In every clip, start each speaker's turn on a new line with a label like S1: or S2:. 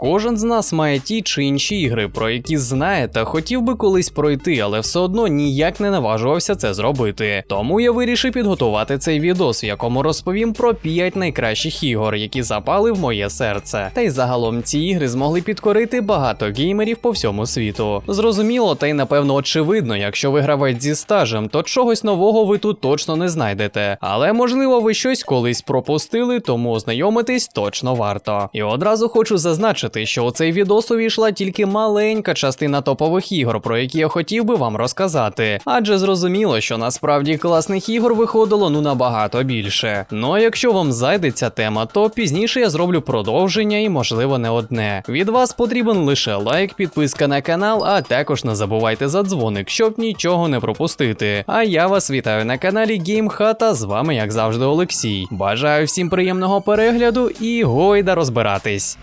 S1: Кожен з нас має ті чи інші ігри, про які знає та хотів би колись пройти, але все одно ніяк не наважувався це зробити. Тому я вирішив підготувати цей відос, в якому розповім про 5 найкращих ігор, які запали в моє серце. Та й загалом ці ігри змогли підкорити багато геймерів по всьому світу. Зрозуміло, та й напевно очевидно, якщо ви гравець зі стажем, то чогось нового ви тут точно не знайдете. Але можливо ви щось колись пропустили, тому ознайомитись точно варто. І одразу хочу зазначити, що у цей відос увійшла тільки маленька частина топових ігор, про які я хотів би вам розказати. Адже зрозуміло, що насправді класних ігор виходило ну набагато більше. Ну а якщо вам зайде ця тема, то пізніше я зроблю продовження і можливо не одне. Від вас потрібен лише лайк, підписка на канал, а також не забувайте за дзвоник, щоб нічого не пропустити. А я вас вітаю на каналі GameHata, з вами як завжди Олексій. Бажаю всім приємного перегляду і гойда розбиратись.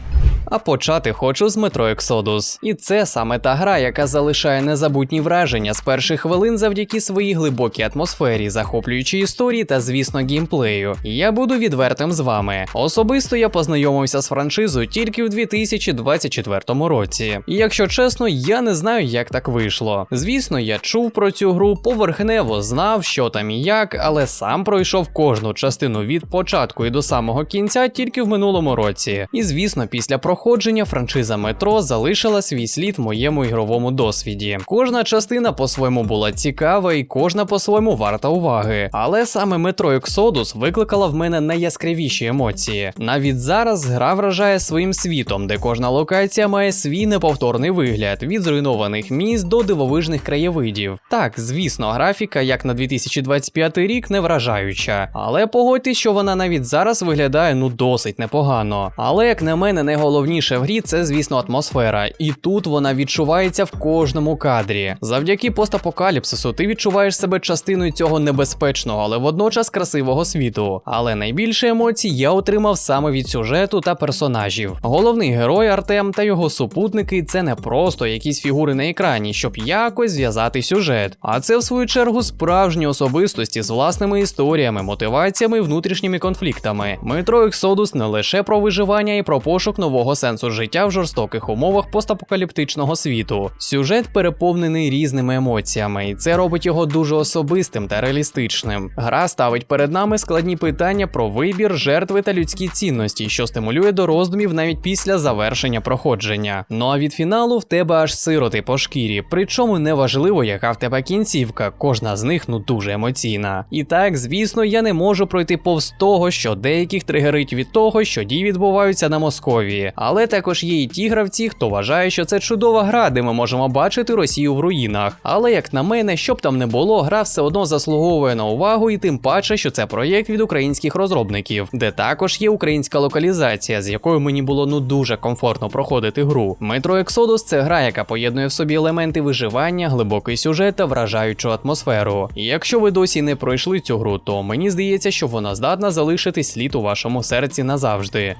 S1: А почати хочу з Metro Exodus. І це саме та гра, яка залишає незабутні враження з перших хвилин завдяки своїй глибокій атмосфері, захоплюючій історії та, звісно, геймплею. Я буду відвертим з вами. Особисто я познайомився з франшизою тільки в 2024 році. І якщо чесно, я не знаю, як так вийшло. Звісно, я чув про цю гру, поверхнево знав, що там і як, але сам пройшов кожну частину від початку і до самого кінця тільки в минулому році. І звісно, після проходження франшиза Метро залишила свій слід в моєму ігровому досвіді. Кожна частина по-своєму була цікава і кожна по-своєму варта уваги. Але саме Метро Exodus викликала в мене найяскравіші емоції. Навіть зараз гра вражає своїм світом, де кожна локація має свій неповторний вигляд від зруйнованих міст до дивовижних краєвидів. Так, звісно, графіка, як на 2025 рік, не вражаюча, але погодьтесь, що вона навіть зараз виглядає ну досить непогано. Але як на мене, найголовніше в грі це, звісно, атмосфера, і тут вона відчувається в кожному кадрі. Завдяки постапокаліпсису ти відчуваєш себе частиною цього небезпечного, але водночас красивого світу. Але найбільше емоцій я отримав саме від сюжету та персонажів. Головний герой Артем та його супутники це не просто якісь фігури на екрані, щоб якось зв'язати сюжет. А це, в свою чергу, справжні особистості з власними історіями, мотиваціями і внутрішніми конфліктами. Метро Exodus не лише про виживання і про пошук нового сенсу життя в жорстоких умовах постапокаліптичного світу. Сюжет переповнений різними емоціями, і це робить його дуже особистим та реалістичним. Гра ставить перед нами складні питання про вибір, жертви та людські цінності, що стимулює до роздумів навіть після завершення проходження. Ну а від фіналу в тебе аж сироти по шкірі, причому неважливо, яка в тебе кінцівка, кожна з них ну дуже емоційна. І так, звісно, я не можу пройти повз того, що деяких тригерить від того, що дії відбуваються на Московії. Але також є і ті гравці, хто вважає, що це чудова гра, де ми можемо бачити Росію в руїнах. Але як на мене, щоб там не було, гра все одно заслуговує на увагу, і тим паче, що це проєкт від українських розробників, де також є українська локалізація, з якою мені було ну дуже комфортно проходити гру. Metro Exodus – це гра, яка поєднує в собі елементи виживання, глибокий сюжет та вражаючу атмосферу. І якщо ви досі не пройшли цю гру, то мені здається, що вона здатна залишити слід у вашому серці назавжди.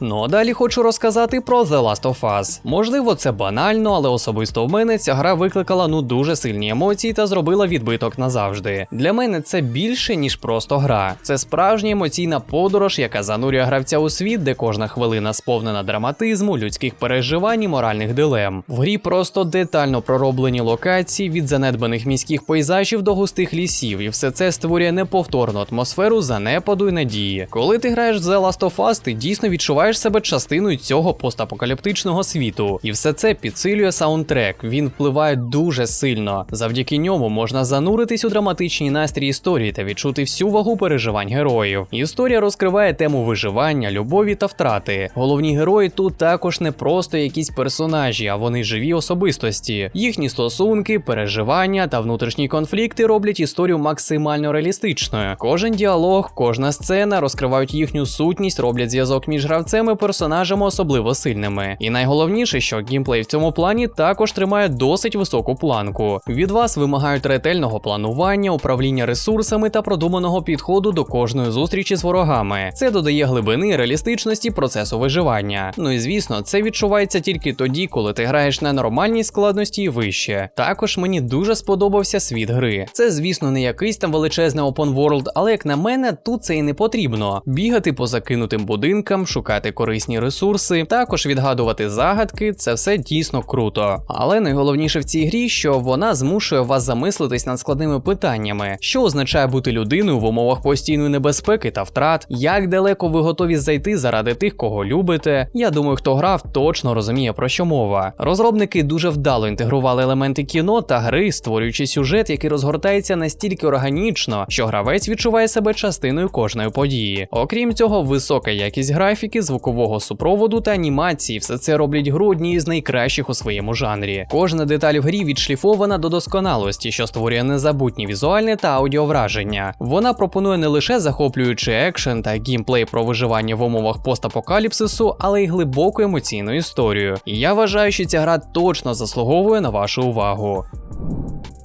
S1: Ну а далі хочу розказати про The Last of Us. Можливо, це банально, але особисто в мене ця гра викликала ну дуже сильні емоції та зробила відбиток назавжди. Для мене це більше ніж просто гра. Це справжня емоційна подорож, яка занурює гравця у світ, де кожна хвилина сповнена драматизму, людських переживань і моральних дилем. В грі просто детально пророблені локації від занедбаних міських пейзажів до густих лісів, і все це створює неповторну атмосферу занепаду й надії. Коли ти граєш в The Last of Us, ти дійсно відчуваєш себе частиною цього постапокаліптичного світу, і все це підсилює саундтрек. Він впливає дуже сильно. Завдяки ньому можна зануритись у драматичні настрій історії та відчути всю вагу переживань героїв. Історія розкриває тему виживання, любові та втрати. Головні герої тут також не просто якісь персонажі, а вони живі особистості. Їхні стосунки, переживання та внутрішні конфлікти роблять історію максимально реалістичною. Кожен діалог, кожна сцена розкривають їхню сутність, роблять зв'язок між гравцем і персонажами особливо сильними. І найголовніше, що геймплей в цьому плані також тримає досить високу планку. Від вас вимагають ретельного планування, управління ресурсами та продуманого підходу до кожної зустрічі з ворогами. Це додає глибини і реалістичності процесу виживання. Ну і звісно, це відчувається тільки тоді, коли ти граєш на нормальній складності і вище. Також мені дуже сподобався світ гри. Це, звісно, не якийсь там величезний open world, але як на мене, тут це і не потрібно. Бігати по закинутим будинкам, шукати збирати корисні ресурси, також відгадувати загадки це все дійсно круто. Але найголовніше в цій грі, що вона змушує вас замислитись над складними питаннями, що означає бути людиною в умовах постійної небезпеки та втрат, як далеко ви готові зайти заради тих, кого любите. Я думаю, хто грав, точно розуміє про що мова. Розробники дуже вдало інтегрували елементи кіно та гри, створюючи сюжет, який розгортається настільки органічно, що гравець відчуває себе частиною кожної події. Окрім цього, висока якість графіки, звукового супроводу та анімації все це роблять гру однією з найкращих у своєму жанрі. Кожна деталь в грі відшліфована до досконалості, що створює незабутні візуальне та аудіовраження. Вона пропонує не лише захоплюючий екшен та геймплей про виживання в умовах постапокаліпсису, але й глибоку емоційну історію. І я вважаю, що ця гра точно заслуговує на вашу увагу.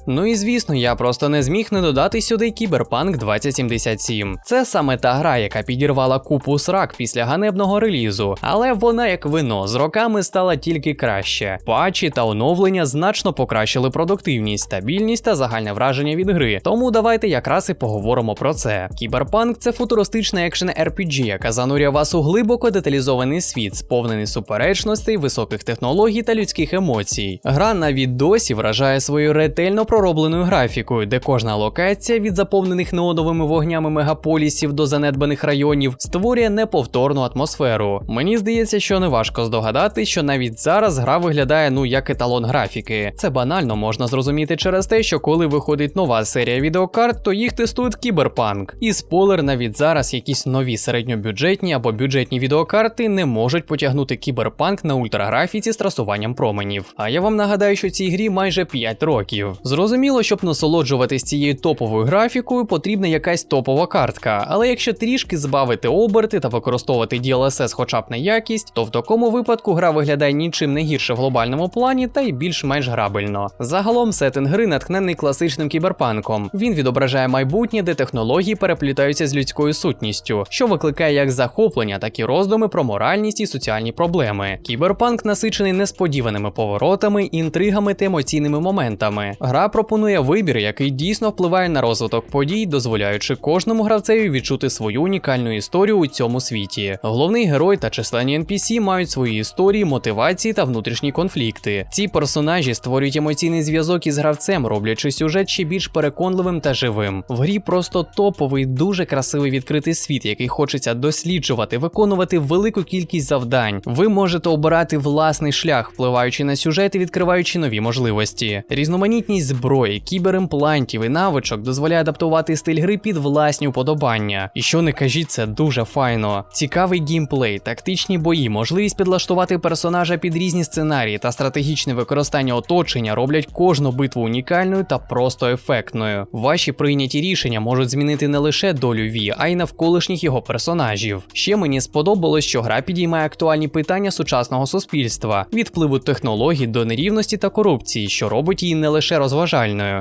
S1: Ну і звісно, я просто не зміг не додати сюди Кіберпанк 2077. Це саме та гра, яка підірвала купу срак після ганебного релізу, але вона, як вино, з роками стала тільки краще. Патчі та оновлення значно покращили продуктивність, стабільність та загальне враження від гри. Тому давайте якраз і поговоримо про це. Кіберпанк це футуристична екшен RPG, яка занурює вас у глибоко деталізований світ, сповнений суперечностей, високих технологій та людських емоцій. Гра навіть досі вражає свою ретельно проробленою графікою, де кожна локація від заповнених неодовими вогнями мегаполісів до занедбаних районів створює неповторну атмосферу. Мені здається, що не важко здогадати, що навіть зараз гра виглядає ну як еталон графіки. Це банально можна зрозуміти через те, що коли виходить нова серія відеокарт, то їх тестують кіберпанк. І спойлер, навіть зараз якісь нові середньобюджетні або бюджетні відеокарти не можуть потягнути кіберпанк на ультраграфіці з трасуванням променів. А я вам нагадаю, що цій грі майже 5 років. Зрозуміло, щоб насолоджуватись цією топовою графікою, потрібна якась топова картка. Але якщо трішки збавити оберти та використовувати DLSS хоча б на якість, то в такому випадку гра виглядає нічим не гірше в глобальному плані та й більш-менш грабельно. Загалом сеттинг гри натхнений класичним кіберпанком. Він відображає майбутнє, де технології переплітаються з людською сутністю, що викликає як захоплення, так і роздуми про моральність і соціальні проблеми. Кіберпанк насичений несподіваними поворотами, інтригами та емоційними моментами. Гра пропонує вибір, який дійсно впливає на розвиток подій, дозволяючи кожному гравцеві відчути свою унікальну історію у цьому світі. Головний герой та численні NPC мають свої історії, мотивації та внутрішні конфлікти. Ці персонажі створюють емоційний зв'язок із гравцем, роблячи сюжет ще більш переконливим та живим. В грі просто топовий, дуже красивий відкритий світ, який хочеться досліджувати, виконувати велику кількість завдань. Ви можете обирати власний шлях, впливаючи на сюжет і відкриваючи нові можливості. Різноманітність зброї, кіберимплантів і навичок дозволяє адаптувати стиль гри під власні уподобання. І що не кажіть, це дуже файно. Цікавий геймплей, тактичні бої, можливість підлаштувати персонажа під різні сценарії та стратегічне використання оточення роблять кожну битву унікальною та просто ефектною. Ваші прийняті рішення можуть змінити не лише долю Ві, а й навколишніх його персонажів. Ще мені сподобалось, що гра підіймає актуальні питання сучасного суспільства від впливу технологій до нерівності та корупції, що робить її не лише розважальною.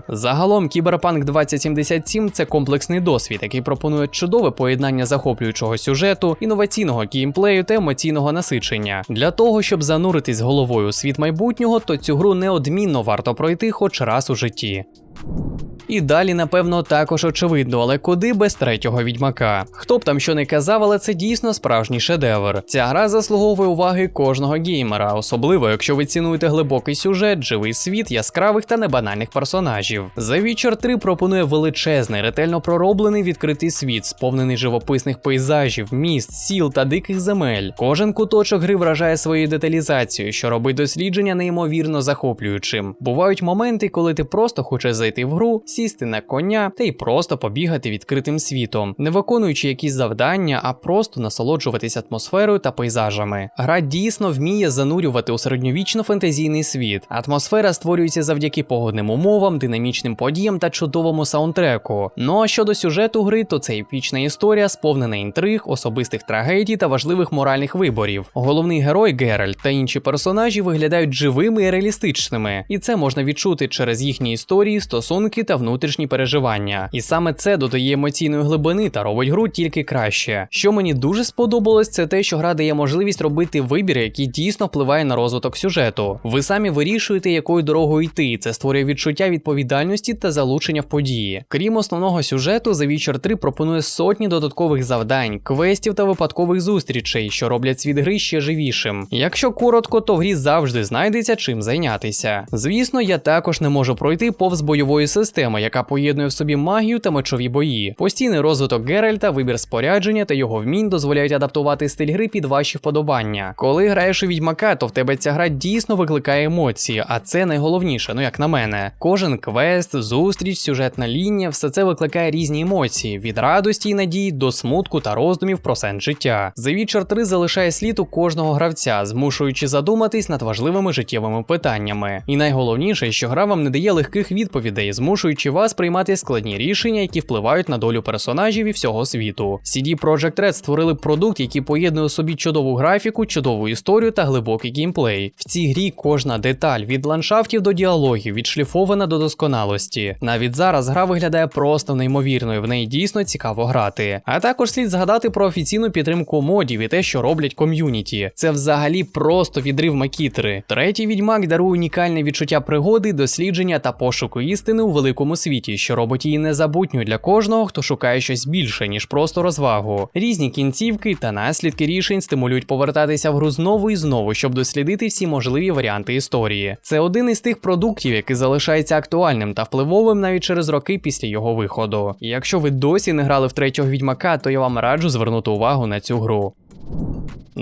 S1: Загалом, Кіберпанк 2077 це комплексний досвід, який пропонує чудове поєднання захоплюючого сюжету, інноваційного геймплею та емоційного насичення. Для того, щоб зануритись головою у світ майбутнього, то цю гру неодмінно варто пройти хоч раз у житті. І далі, напевно, також очевидно, але куди без третього відьмака. Хто б там що не казав, але це дійсно справжній шедевр. Ця гра заслуговує уваги кожного геймера, особливо якщо ви цінуєте глибокий сюжет, живий світ, яскравих та небанальних персонажів. The Witcher 3 пропонує величезний, ретельно пророблений відкритий світ, сповнений живописних пейзажів, міст, сіл та диких земель. Кожен куточок гри вражає своєю деталізацією, що робить дослідження неймовірно захоплюючим. Бувають моменти, коли ти просто хочеш зайти в гру, сісти на коня та й просто побігати відкритим світом, не виконуючи якісь завдання, а просто насолоджуватись атмосферою та пейзажами. Гра дійсно вміє занурювати у середньовічно-фентезійний світ. Атмосфера створюється завдяки погодним умовам, динамічним подіям та чудовому саундтреку. Ну а щодо сюжету гри, то це епічна історія, сповнена інтриг, особистих трагедій та важливих моральних виборів. Головний герой Геральт та інші персонажі виглядають живими і реалістичними, і це можна відчути через їхні історії, стосунки та внутрішні переживання. І саме це додає емоційної глибини та робить гру тільки краще. Що мені дуже сподобалось, це те, що гра дає можливість робити вибір, який дійсно впливає на розвиток сюжету. Ви самі вирішуєте, якою дорогою йти. Це створює відчуття відповідальності та залучення в події. Крім основного сюжету, The Witcher 3 пропонує сотні додаткових завдань, квестів та випадкових зустрічей, що роблять світ гри ще живішим. Якщо коротко, то в грі завжди знайдеться чим зайнятися. Звісно, я також не можу пройти повз бойової системи, яка поєднує в собі магію та мечові бої. Постійний розвиток Геральта, вибір спорядження та його вмінь дозволяють адаптувати стиль гри під ваші вподобання. Коли граєш у відьмака, то в тебе ця гра дійсно викликає емоції, а це найголовніше, ну як на мене. Кожен квест, зустріч, сюжетна лінія, все це викликає різні емоції: від радості і надії до смутку та роздумів про сенс життя. The Witcher 3 залишає слід у кожного гравця, змушуючи задуматись над важливими життєвими питаннями. І найголовніше, що гра вам не дає легких відповідей, змушуючи вас приймати складні рішення, які впливають на долю персонажів і всього світу. CD Projekt Red створили продукт, який поєднує у собі чудову графіку, чудову історію та глибокий геймплей. В цій грі кожна деталь від ландшафтів до діалогів відшліфована до досконалості. Навіть зараз гра виглядає просто неймовірною, в неї дійсно цікаво грати. А також слід згадати про офіційну підтримку модів і те, що роблять ком'юніті. Це взагалі просто відрив макітри. Третій відьмак дарує унікальне відчуття пригоди, дослідження та пошуку істини у великому світі, що робить її незабутньою для кожного, хто шукає щось більше, ніж просто розвагу. Різні кінцівки та наслідки рішень стимулюють повертатися в гру знову і знову, щоб дослідити всі можливі варіанти історії. Це один із тих продуктів, який залишається актуальним та впливовим навіть через роки після його виходу. І якщо ви досі не грали в третього відьмака, то я вам раджу звернути увагу на цю гру.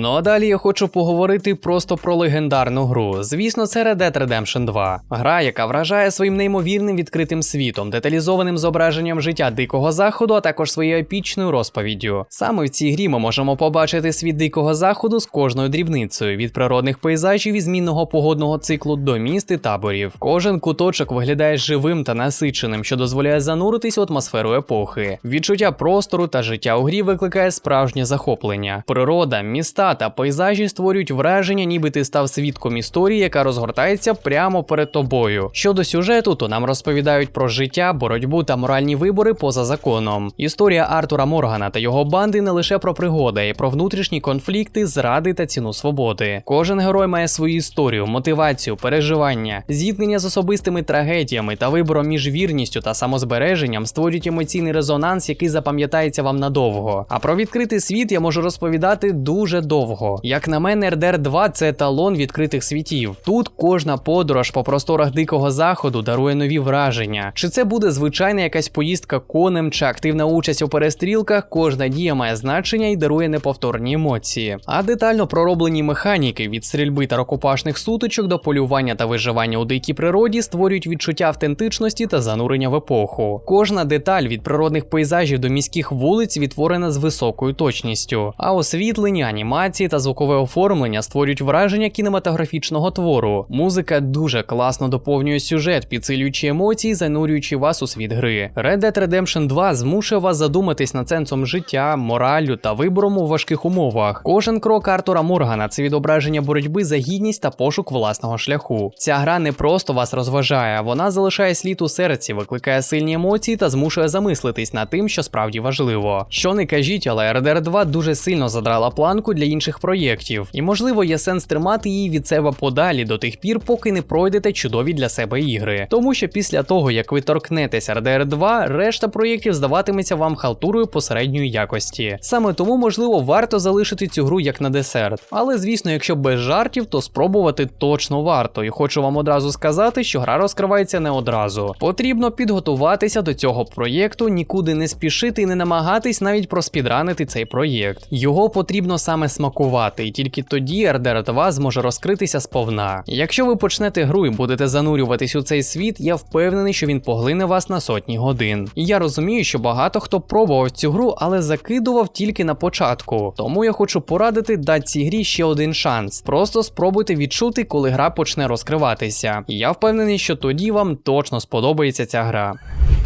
S1: Ну а далі я хочу поговорити просто про легендарну гру. Звісно, це Red Dead Redemption 2. Гра, яка вражає своїм неймовірним відкритим світом, деталізованим зображенням життя дикого заходу, а також своєю епічною розповіддю. Саме в цій грі ми можемо побачити світ дикого заходу з кожною дрібницею, від природних пейзажів і змінного погодного циклу до міст і таборів. Кожен куточок виглядає живим та насиченим, що дозволяє зануритись в атмосферу епохи. Відчуття простору та життя у грі викликає справжнє захоплення. Природа, міста та пейзажі створюють враження, ніби ти став свідком історії, яка розгортається прямо перед тобою. Щодо сюжету, то нам розповідають про життя, боротьбу та моральні вибори поза законом. Історія Артура Моргана та його банди не лише про пригоди, й про внутрішні конфлікти, зради та ціну свободи. Кожен герой має свою історію, мотивацію, переживання, зіткнення з особистими трагедіями та вибором між вірністю та самозбереженням створюють емоційний резонанс, який запам'ятається вам надовго. А про відкритий світ я можу розповідати дуже довго. Як на мене, RDR 2 це еталон відкритих світів. Тут кожна подорож по просторах дикого заходу дарує нові враження. Чи це буде звичайна якась поїздка конем чи активна участь у перестрілках, кожна дія має значення і дарує неповторні емоції. А детально пророблені механіки від стрільби та рукопашних сутичок до полювання та виживання у дикій природі створюють відчуття автентичності та занурення в епоху. Кожна деталь від природних пейзажів до міських вулиць відтворена з високою точністю, а освітлення, анімації та звукове оформлення створюють враження кінематографічного твору. Музика дуже класно доповнює сюжет, підсилюючи емоції, занурюючи вас у світ гри. Red Dead Redemption 2 змушує вас задуматись над сенсом життя, мораллю та вибором у важких умовах. Кожен крок Артура Моргана це відображення боротьби за гідність та пошук власного шляху. Ця гра не просто вас розважає, вона залишає слід у серці, викликає сильні емоції та змушує замислитись над тим, що справді важливо. Що не кажіть, але RDR 2 дуже сильно задрала планку для інших проєктів, і можливо є сенс тримати її від себе подалі до тих пір, поки не пройдете чудові для себе ігри. Тому що після того, як ви торкнетесь RDR 2, решта проєктів здаватиметься вам халтурою посередньої якості. Саме тому, можливо, варто залишити цю гру як на десерт. Але звісно, якщо без жартів, то спробувати точно варто. І хочу вам одразу сказати, що гра розкривається не одразу. Потрібно підготуватися до цього проєкту, нікуди не спішити і не намагатись навіть проспідранити цей проєкт. Його потрібно саме смакувати, і тільки тоді RDR 2 зможе розкритися сповна. Якщо ви почнете гру і будете занурюватись у цей світ, я впевнений, що він поглине вас на сотні годин. І я розумію, що багато хто пробував цю гру, але закидував тільки на початку. Тому я хочу порадити дати цій грі ще один шанс. Просто спробуйте відчути, коли гра почне розкриватися. І я впевнений, що тоді вам точно сподобається ця гра.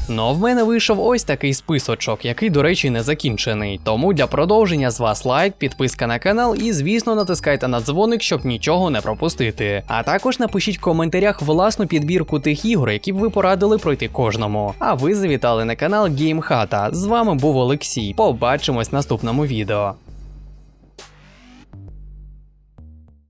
S1: Ну а в мене вийшов ось такий списочок, який, до речі, не закінчений. Тому для продовження з вас лайк, підписка на канал і, звісно, натискайте на дзвоник, щоб нічого не пропустити. А також напишіть в коментарях власну підбірку тих ігор, які б ви порадили пройти кожному. А ви завітали на канал GameHata. З вами був Олексій. Побачимось в наступному відео.